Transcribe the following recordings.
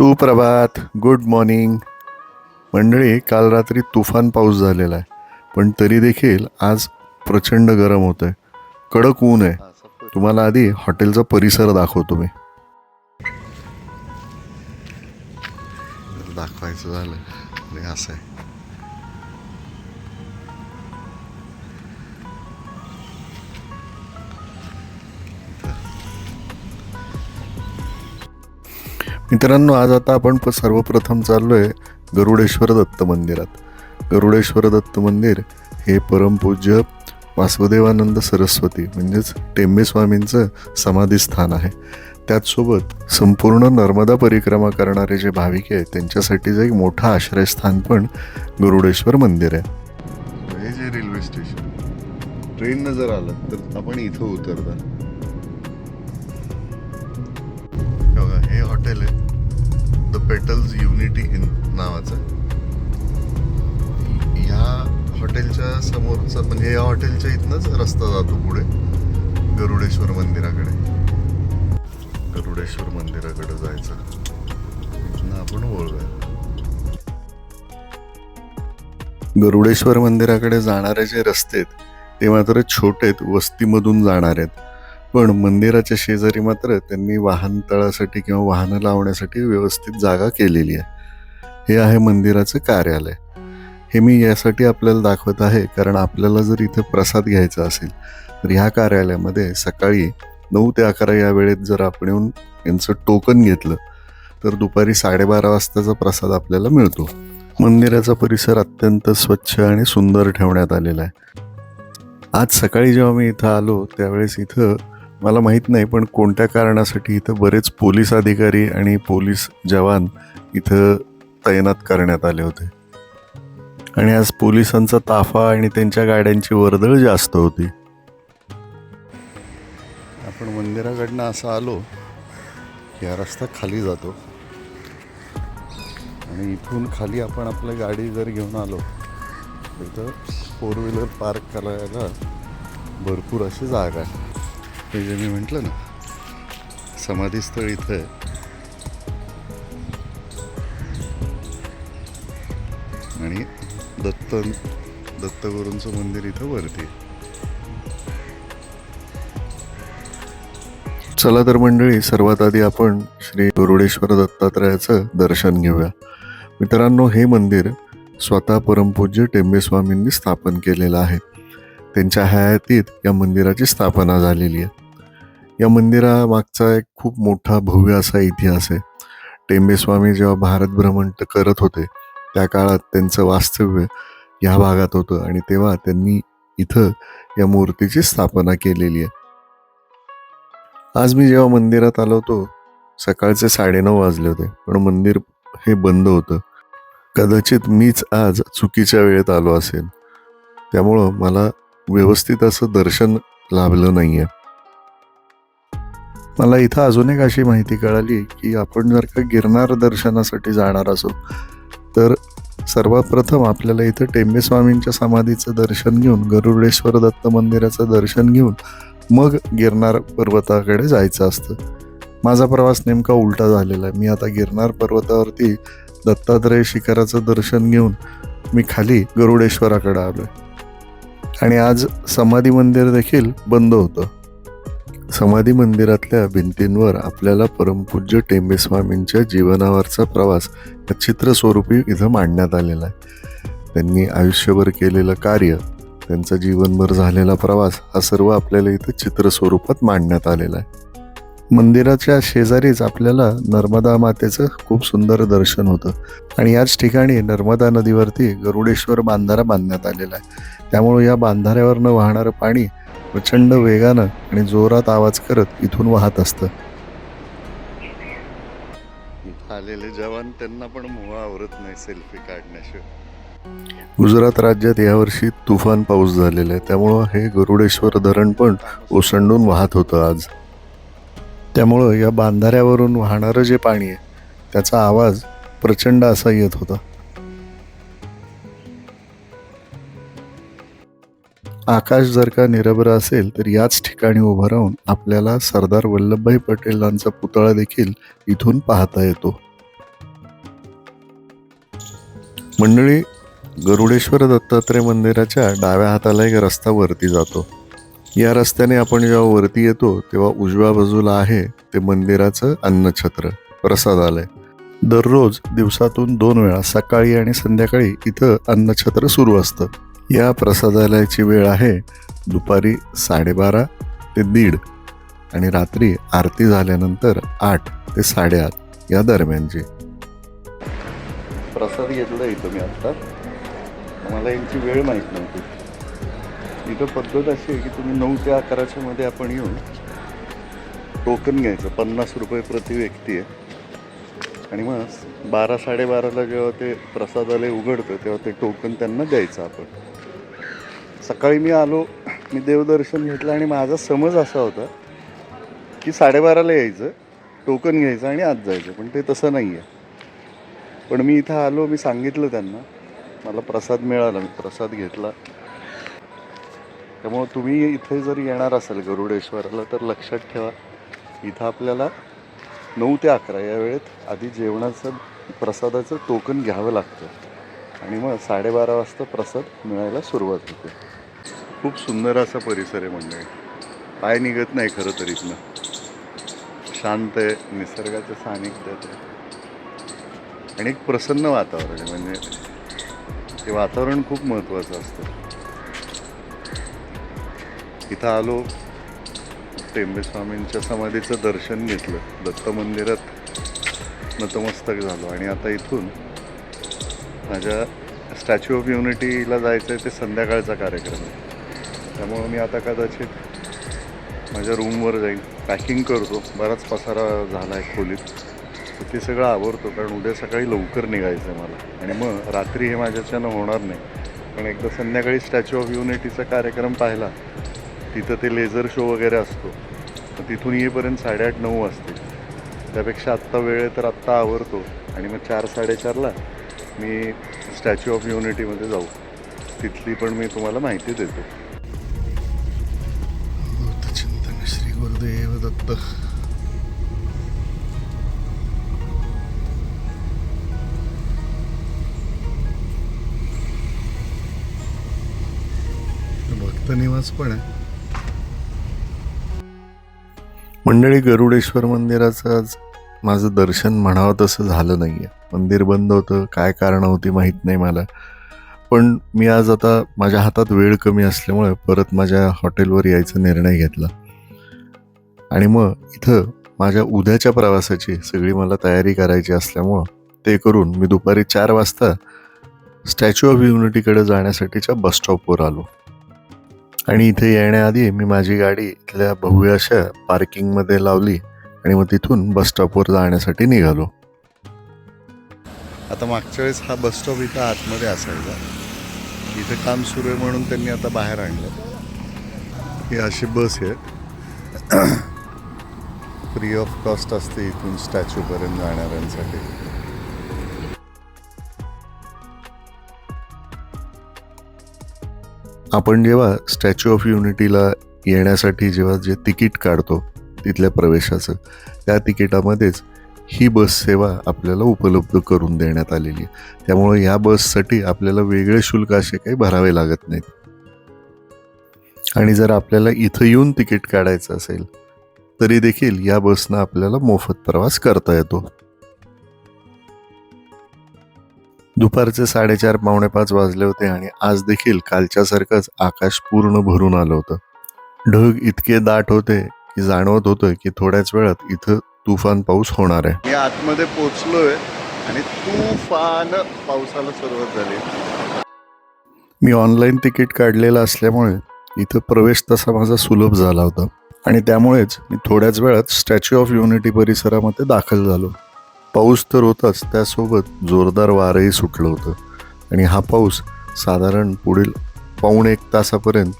सुप्रभात. Good morning मंडळी काल रात्री तुफान पाऊस झालेला आहे पण तरी देखील आज प्रचंड गरम होत आहे. कडक ऊन आहे. तुम्हाला आधी हॉटेलचा परिसर दाखवतो मी. दाखवायचं झालं. असं आहे. मित्रांनो आज आता आपण प- सर्वप्रथम चाललो आहे गरुडेश्वर दत्त मंदिरात. गरुडेश्वर दत्त मंदिर हे परमपूज्य वासुदेवानंद सरस्वती म्हणजेच टेंबे स्वामींचं समाधीस्थान आहे. त्याचसोबत संपूर्ण नर्मदा परिक्रमा करणारे जे भाविक आहेत त्यांच्यासाठीचं एक मोठं आश्रयस्थान पण गरुडेश्वर मंदिर आहे. हे जे रेल्वे स्टेशन ट्रेननं जर आलं तर आपण इथं उतरतात. पेटल्स युनिटी इन नावाचं. ह्या हॉटेलच्या समोरचा म्हणजे या हॉटेलच्या इथनंच रस्ता जातो पुढे. गरुडेश्वर मंदिराकडे. गरुडेश्वर मंदिराकडे जायचं. इथनं आपण वळूया. गरुडेश्वर मंदिराकडे जाणारे जे रस्ते आहेत ते मात्र छोटे आहेत वस्तीमधून जाणार आहेत. पण मंदिराच्या शेजारी मात्र त्यांनी वाहन तळासाठी किंवा वाहनं लावण्यासाठी व्यवस्थित जागा केलेली आहे. हे आहे मंदिराचं कार्यालय. हे मी यासाठी आपल्याला दाखवत आहे कारण आपल्याला जर इथे प्रसाद घ्यायचा असेल तर ह्या कार्यालयामध्ये सकाळी नऊ ते अकरा या वेळेत जर आपण येऊन यांचं टोकन घेतलं तर दुपारी साडेबारा वाजताचा प्रसाद आपल्याला मिळतो. मंदिराचा परिसर अत्यंत स्वच्छ आणि सुंदर ठेवण्यात आलेला आहे. आज सकाळी जेव्हा मी इथं आलो त्यावेळेस इथं मला माहीत नाही पण कोणत्या कारणासाठी इथं बरेच पोलीस अधिकारी आणि पोलीस जवान इथं तैनात करण्यात आले होते. आणि आज पोलिसांचा ताफा आणि त्यांच्या गाड्यांची वर्दळ जास्त होती. आपण मंदिराकडनं असं आलो की हा रस्ता खाली जातो. आणि इथून खाली आपण आपली गाडी जर घेऊन आलो तर इथं फोर व्हीलर पार्क करायला भरपूर अशी जागा आहे. हे जे मी म्हटलं ना समाधीस्थळ इथं आहे. आणि दत्त दत्तगुरूंचं मंदिर इथं वरती चला तर मंडळी सर्वात आधी आपण श्री गरुडेश्वर दत्तात्रयाचं दर्शन घेऊया. मित्रांनो हे मंदिर स्वतः परमपूज्य टेंबेस्वामींनी स्थापन केलेलं आहे. त्यांच्या हयातीत या मंदिराची स्थापना झालेली आहे. या मंदिरामागचा एक खूप मोठा भव्य असा इतिहास आहे. टेंबेस्वामी जेव्हा भारत भ्रमण करत होते त्या काळात त्यांचं वास्तव्य ह्या भागात होतं आणि तेव्हा त्यांनी इथं या मूर्तीची स्थापना केलेली आहे. आज मी जेव्हा मंदिरात आलो होतो सकाळचे साडेनऊ वाजले होते पण मंदिर हे बंद होतं. कदाचित मीच आज चुकीच्या वेळेत आलो असेल. त्यामुळं मला व्यवस्थित असं दर्शन लाभलं नाही आहे मला इथं अजून एक अशी माहिती कळाली की आपण जर का गिरनार दर्शनासाठी जाणार असो तर सर्वात प्रथम आपल्याला इथं टेंबेस्वामींच्या समाधीचं दर्शन घेऊन गरुडेश्वर दत्त मंदिराचं दर्शन घेऊन मग गिरनार पर्वताकडे जायचं असतं. माझा प्रवास नेमका उलटा झालेला आहे. मी आता गिरनार पर्वतावरती दत्तात्रय शिखराचं दर्शन घेऊन मी खाली गरुडेश्वराकडे आलोय. आणि आज समाधी मंदिर देखील बंद होतं. समाधी मंदिरातल्या भिंतींवर आपल्याला परमपूज्य टेंबे स्वामींच्या जीवनावरचा प्रवास या चित्र स्वरूपी इथं मांडण्यात आलेला आहे. त्यांनी आयुष्यभर केलेलं कार्य त्यांचा जीवनभर झालेला प्रवास हा सर्व आपल्याला इथं चित्र स्वरूपात मांडण्यात आलेला आहे. मंदिराच्या शेजारीच आपल्याला नर्मदा मातेचं खूप सुंदर दर्शन होतं. आणि याच ठिकाणी नर्मदा नदीवरती गरुडेश्वर बांधारा बांधण्यात आलेला आहे. त्यामुळे या बांधाऱ्यावरनं वाहणारं पाणी प्रचंड वेगानं आणि जोरात आवाज करत इथून वाहत असतं. आलेले जवान त्यांना पण मुळा आवरत नाही सेल्फी काढण्याशिवाय. गुजरात राज्यात यावर्षी तुफान पाऊस झालेला आहे. त्यामुळं हे गरुडेश्वर धरण पण ओसंडून वाहत होतं आज. त्यामुळं या बांधाऱ्यावरून वाहणारं जे पाणी आहे त्याचा आवाज प्रचंड असा येत होता. आकाश जर का निरभ्र असेल तर याच ठिकाणी उभं राहून आपल्याला सरदार वल्लभभाई पटेलांचा पुतळा देखील इथून पाहता येतो. मंडळी गरुडेश्वर दत्तात्रय मंदिराच्या डाव्या हाताला एक रस्ता वरती जातो. या रस्त्याने आपण जेव्हा वरती येतो तेव्हा उजव्या बाजूला आहे ते मंदिराचं अन्नछत्र प्रसादालय. दररोज दिवसातून दोन वेळा सकाळी आणि संध्याकाळी इथं अन्नछत्र सुरू असतं. या प्रसादालयाची वेळ आहे दुपारी साडेबारा ते दीड आणि रात्री आरती झाल्यानंतर आठ ते साडेआठ या दरम्यानची. प्रसाद घेतला इथं मी आत्ता. मला यांची वेळ माहीत नव्हती. इथं पद्धत अशी आहे की तुम्ही नऊ ते अकराच्या मध्ये आपण येऊन टोकन घ्यायचं. पन्नास रुपये प्रति व्यक्ती आहे. आणि मग बारा साडेबाराला जेव्हा ते प्रसादालय उघडतं तेव्हा ते टोकन त्यांना द्यायचं आपण. सकाळी मी आलो मी देवदर्शन घेतलं आणि माझा समज असा होता की साडेबाराला यायचं टोकन घ्यायचं आणि आत जायचं पण ते तसं नाही आहे पण मी इथं आलो मी सांगितलं त्यांना मला प्रसाद मिळाला मी प्रसाद घेतला. त्यामुळं तुम्ही इथे जर येणार असाल गरुडेश्वराला तर लक्षात ठेवा इथं आपल्याला नऊ ते अकरा या वेळेत आधी जेवणाचं प्रसादाचं टोकन घ्यावं लागतं. आणि मग साडेबारा वाजता प्रसाद मिळायला सुरुवात होते. खूप सुंदर असा परिसर आहे म्हणजे. पाय निघत नाही खरं तर इथनं. शांत आहे निसर्गाचं सानिध्यात आहे. आणि एक प्रसन्न वातावरण आहे म्हणजे ते वातावरण खूप महत्त्वाचं असतं. इथं आलो टेंबेस्वामींच्या समाधीचं दर्शन घेतलं दत्त मंदिरात नतमस्तक झालो. आणि आता इथून माझ्या स्टॅच्यू ऑफ युनिटीला जायचं आहे ते संध्याकाळचा कार्यक्रम आहे. त्यामुळं मी आता कदाचित माझ्या रूमवर जाईन. पॅकिंग करतो. बराच पसारा झाला आहे खोलीत. तर ते सगळं आवरतो कारण उद्या सकाळी लवकर निघायचं आहे मला. आणि मग रात्री हे माझ्याच्यानं होणार नाही. पण एकदा संध्याकाळी स्टॅच्यू ऑफ युनिटीचा कार्यक्रम पाहिला तिथं ते लेझर शो वगैरे असतो. तिथून येईपर्यंत साडेआठ नऊ वाजते त्यापेक्षा आत्ता वेळ तर आत्ता आवरतो. आणि मग चार साडेचारला मी स्टॅच्यू ऑफ युनिटीमध्ये जाऊ. तिथली पण मी तुम्हाला माहिती देतो. गुरुदेव भक्त निवास पण आहे मंडळी गरुडेश्वर मंदिराचं आज माझं दर्शन म्हणावं तसं झालं नाही आहे मंदिर बंद होतं काय कारण होती माहीत नाही मला. पण मी आज आता माझ्या हातात वेळ कमी असल्यामुळे परत माझ्या हॉटेलवर यायचा निर्णय घेतला. आणि मग इथं माझ्या उद्याच्या प्रवासाची सगळी मला तयारी करायची असल्यामुळं ते करून मी दुपारी चार वाजता स्टॅच्यू ऑफ युनिटीकडे जाण्यासाठीच्या बस स्टॉपवर आलो. आणि इथे येण्याआधी मी माझी गाडी इथल्या भव्य अशा पार्किंगमध्ये लावली आणि मग तिथून बस स्टॉपवर जाण्यासाठी निघालो. आता मागच्या वेळेस हा बस स्टॉप इथं आतमध्ये असायचा. इथे काम सुरू आहे म्हणून त्यांनी आता बाहेर आणलं. ही अशी बस आहे. फ्री ऑफ कॉस्ट असते इथून स्टॅच्यूपर्यंत जाणाऱ्यांसाठी. आपण जेव्हा स्टॅच्यू ऑफ युनिटीला येण्यासाठी जेव्हा जे तिकीट काढतो तिथल्या प्रवेशाचं त्या तिकिटामध्येच ही बस सेवा आपल्याला उपलब्ध करून देण्यात आलेली आहे. त्यामुळे या बससाठी आपल्याला वेगळे शुल्क असे काही भरावे लागत नाहीत. आणि जर आपल्याला इथं येऊन तिकीट काढायचं असेल तरी देखील या बसनं आपल्याला मोफत प्रवास करता येतो. दुपारचे साडेचार पावणे पाच वाजले होते आणि आज देखील कालच्यासारखंच आकाश पूर्ण भरून आलं होतं. ढग इतके दाट होते की जाणवत होतं की थोड्याच वेळात इथं तुफान पाऊस होणार आहे. मी आतमध्ये पोचलोय आणि तुफान पावसाला सुरुवात झाली. मी ऑनलाईन तिकीट काढलेलं असल्यामुळे इथं प्रवेश तसा माझा सुलभ झाला होता. आणि त्यामुळेच मी थोड्याच वेळात स्टॅच्यू ऑफ युनिटी परिसरामध्ये दाखल झालो. पाऊस तर होताच त्यासोबत जोरदार वारंही सुटलं होतं. आणि हा पाऊस साधारण पुढील पाऊण एक तासापर्यंत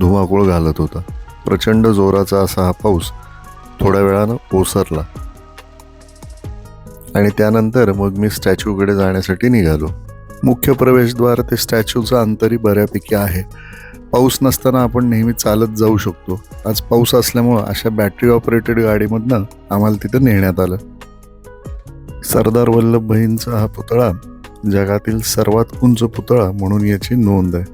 धुमाकूळ घालत होता. प्रचंड जोराचा असा हा पाऊस थोड्या वेळानं ओसरला. आणि त्यानंतर मग मी स्टॅच्यूकडे जाण्यासाठी निघालो. मुख्य प्रवेशद्वार ते स्टॅच्यूचं अंतरही बऱ्यापैकी आहे. पाऊस नसताना आपण नेहमी चालत जाऊ शकतो. आज पाऊस असल्यामुळं अशा बॅटरी ऑपरेटेड गाडीमधनं आम्हाला तिथं नेण्यात आलं. सरदार वल्लभभाईंचा हा पुतळा जगातील सर्वात उंच पुतळा म्हणून याची नोंद आहे.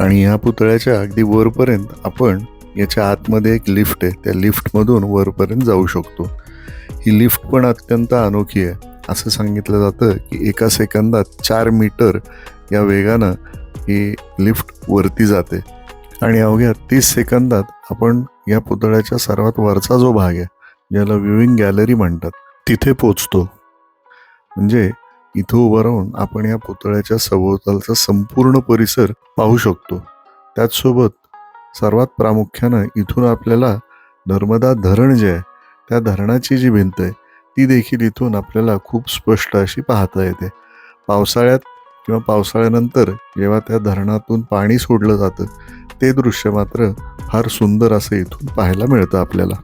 आणि या पुतळ्याच्या अगदी वरपर्यंत आपण याच्या आतमध्ये एक लिफ्ट आहे. त्या लिफ्टमधून वरपर्यंत जाऊ शकतो. ही लिफ्ट पण अत्यंत अनोखी आहे. असं सांगितलं जातं की एका सेकंदात चार मीटर या वेगानं ही लिफ्ट वरती जाते. आणि अवघ्या तीस सेकंदात आपण या पुतळ्याच्या सर्वात वरचा जो भाग आहे ज्याला व्ह्युईंग गॅलरी म्हणतात तिथे पोचतो. म्हणजे इथं उभं राहून आपण या पुतळ्याच्या सभोवतालचा संपूर्ण परिसर पाहू शकतो. त्याचसोबत सर्वात प्रामुख्यानं इथून आपल्याला नर्मदा धरण जे आहे त्या धरणाची जी भिंत आहे ती देखील इथून आपल्याला खूप स्पष्ट अशी पाहता येते. पावसाळ्यात किंवा पावसाळ्यानंतर जेव्हा त्या धरणातून पाणी सोडलं जातं ते दृश्य मात्र फार सुंदर असं इथून पाहायला मिळतं आपल्याला.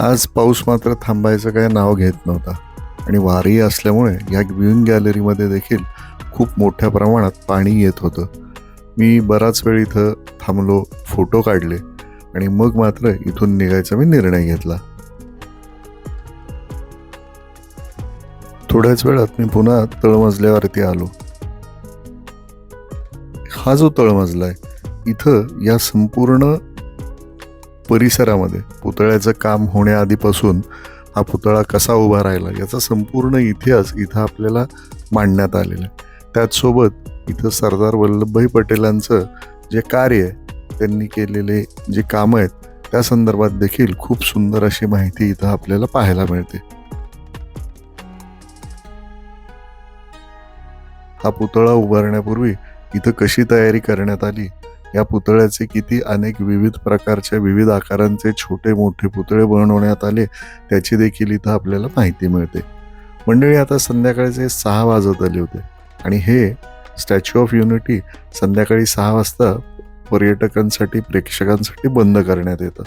आज पाऊस मात्र थांबायचं काय नाव घेत नव्हता आणि वारी असल्यामुळे या व्ह्यूइंग गॅलरीमध्ये देखील खूप मोठ्या प्रमाणात पाणी येत होतं. मी बराच वेळ इथं थांबलो फोटो काढले आणि मग मात्र इथून निघायचा मी निर्णय घेतला. थोड्याच वेळात मी पुन्हा तळमजल्यावरती आलो. हा जो तळमजला आहे इथं या संपूर्ण परिसरामध्ये पुतळ्याचं काम होण्याआधीपासून हा पुतळा कसा उभा राहिला याचा संपूर्ण इतिहास इथं आपल्याला मांडण्यात आलेला आहे. त्याचसोबत इथं सरदार वल्लभभाई पटेलांचं जे कार्य त्यांनी केलेले जे कामं आहेत त्या संदर्भात देखील खूप सुंदर अशी माहिती इथं आपल्याला पाहायला मिळते. हा पुतळा उभारण्यापूर्वी इथं कशी तयारी करण्यात आली? या पुतळ्याचे किती अनेक विविध प्रकारच्या विविध आकारांचे छोटे मोठे पुतळे बनवण्यात आले त्याची देखील इथं आपल्याला माहिती मिळते. मंडळी आता संध्याकाळचे सहा वाजत आले होते आणि हे स्टॅच्यू ऑफ युनिटी संध्याकाळी सहा वाजता पर्यटकांसाठी प्रेक्षकांसाठी बंद करण्यात येतं.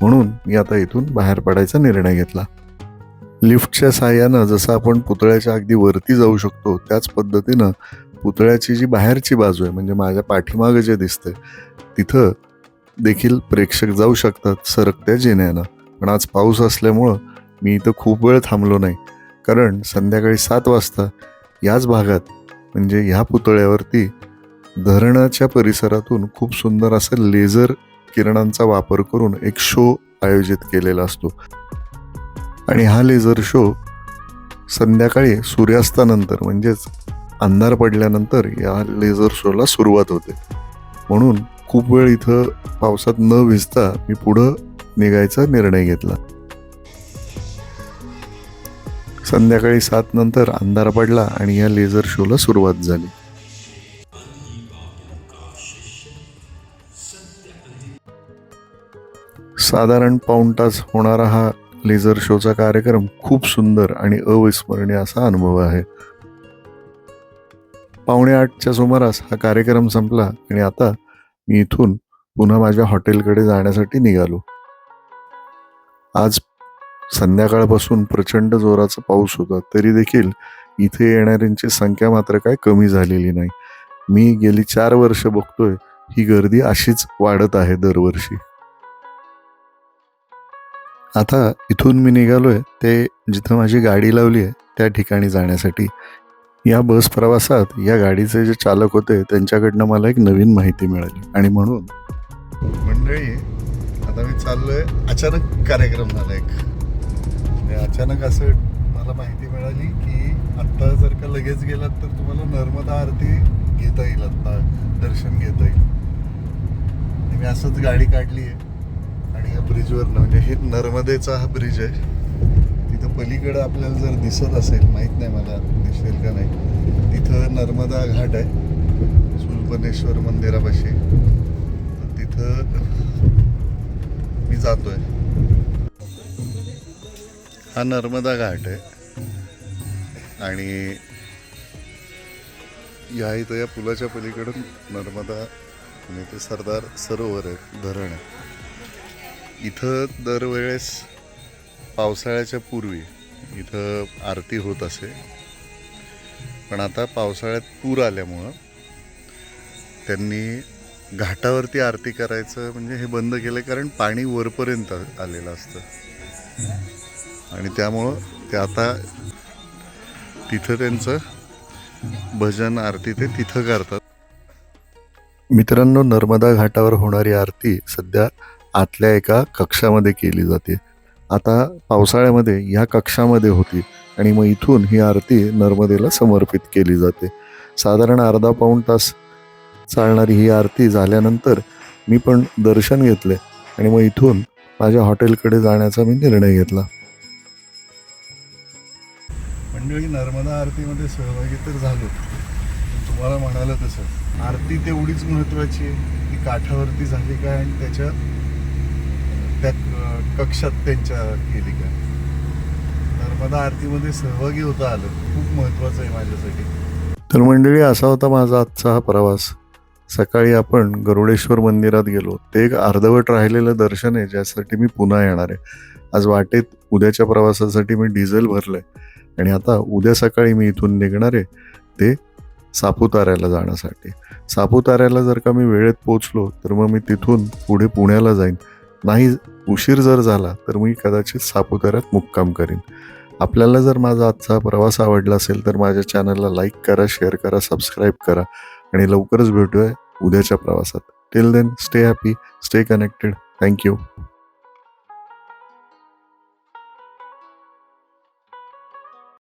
म्हणून मी आता इथून बाहेर पडायचा निर्णय घेतला. लिफ्टच्या सहाय्यानं जसं आपण पुतळ्याच्या अगदी वरती जाऊ शकतो त्याच पद्धतीनं पुतळ्याची जी बाहेरची बाजू आहे म्हणजे माझ्या पाठीमागं जे दिसतं तिथं देखील प्रेक्षक जाऊ शकतात सरकत्या जिन्यानं. पण आज पाऊस असल्यामुळं मी इथं खूप वेळ थांबलो नाही. कारण संध्याकाळी सात वाजता याच भागात म्हणजे ह्या पुतळ्यावरती धरणाच्या परिसरातून खूप सुंदर असं लेझर किरणांचा वापर करून एक शो आयोजित केलेला असतो. आणि हा लेझर शो संध्याकाळी सूर्यास्तानंतर म्हणजेच अंधार पडल्यानंतर या लेझर शोला सुरुवात होते. म्हणून खूप वेळ इथं पावसात न भिजता मी पुढं निघायचा निर्णय घेतला. संध्याकाळी सात नंतर अंधार पडला आणि या लेझर शोला सुरुवात झाली. साधारण पाऊण तास होणारा हा लेझर शोचा कार्यक्रम खूप सुंदर आणि अविस्मरणीय असा अनुभव आहे. पावणे आठच्या सुमारास हा कार्यक्रम संपला आणि आता मी इथून पुन्हा माझ्या हॉटेलकडे जाण्यासाठी निघालो. आज संध्याकाळपासून प्रचंड जोराचा पाऊस होता तरी देखील इथे येणाऱ्यांची संख्या मात्र काय कमी झालेली नाही. मी गेली चार वर्ष बघतोय ही गर्दी अशीच वाढत आहे दरवर्षी. आता इथून मी निघालो आहे ते जिथं माझी गाडी लावली आहे त्या ठिकाणी जाण्यासाठी. या बस प्रवासात या गाडीचे जे चालक होते त्यांच्याकडनं मला एक नवीन माहिती मिळाली. आणि म्हणून मंडळी आता मी चाललोय अचानक कार्यक्रम झाला एक. अचानक असं मला माहिती मिळाली की आत्ता जर का लगेच गेलात तर तुम्हाला नर्मदा आरती घेता येईल आत्ता दर्शन घेता येईल. मी असंच गाडी काढली आहे आणि या ब्रिजवरनं म्हणजे हे नर्मदेचा हा ब्रिज आहे. तिथं पलीकडं आपल्याला जर दिसत असेल माहीत नाही मला दिसेल का नाही तिथं नर्मदा घाट आहे सुलपनेश्वर मंदिरापाशी. तिथं मी जातोय. हा नर्मदा घाट आहे. आणि या इथं या पुलाच्या पलीकडून नर्मदा आणि ते सरदार सरोवर आहे धरण आहे. इथं दरवेळेस पावसाळ्याच्या पूर्वी इथं आरती होत असे. पण आता पावसाळ्यात पूर आल्यामुळं त्यांनी घाटावरती आरती करायचं म्हणजे हे बंद केलं कारण पाणी वरपर्यंत आलेलं असतं. आणि त्यामुळं ते आता तिथं त्यांचं भजन आरती ते तिथं करतात. मित्रांनो नर्मदा घाटावर होणारी आरती सध्या आतल्या एका कक्षामध्ये केली जाते. आता पावसाळ्यामध्ये ह्या कक्षामध्ये होती आणि मग इथून ही आरती नर्मदेला समर्पित केली जाते. साधारण अर्धा पाऊण तास चालणारी ही आरती झाल्यानंतर मी पण दर्शन घेतले आणि मग इथून माझ्या हॉटेलकडे जाण्याचा मी निर्णय घेतला. मंडळी नर्मदा आरतीमध्ये सहभागी तर झालो. तुम्हाला म्हणालं तसं आरती तेवढीच महत्वाची आहे. ती काठावरती झाली काय आणि त्याच्या त्या कक्षात त्यांच्या केली का? तर मला आरतीमध्ये सहभागी होता आलं. खूप महत्वाचं आहे माझ्यासाठी. तर मंडळी असा होता माझा आजचा हा प्रवास. सकाळी आपण गरुडेश्वर मंदिरात गेलो. ते एक अर्धवट राहिलेलं दर्शन आहे ज्यासाठी मी पुन्हा येणार आहे. आज वाटेत उद्याच्या प्रवासासाठी मी डिझेल भरलं आहे आणि आता उद्या सकाळी मी इथून निघणार आहे ते सापुताऱ्याला जाण्यासाठी. सापुताऱ्याला जर का मी वेळेत पोचलो तर मग मी तिथून पुढे पुण्याला जाईन. नाही उशीर जर झाला तर मी कदाचित सापुताऱ्यात मुक्काम करीन. आपल्याला जर माझा आजचा प्रवास आवडला असेल तर माझ्या चॅनलला लाईक करा शेअर करा सबस्क्राईब करा आणि लवकरच भेटूया उद्याच्या प्रवासात. Till then stay happy stay connected thank you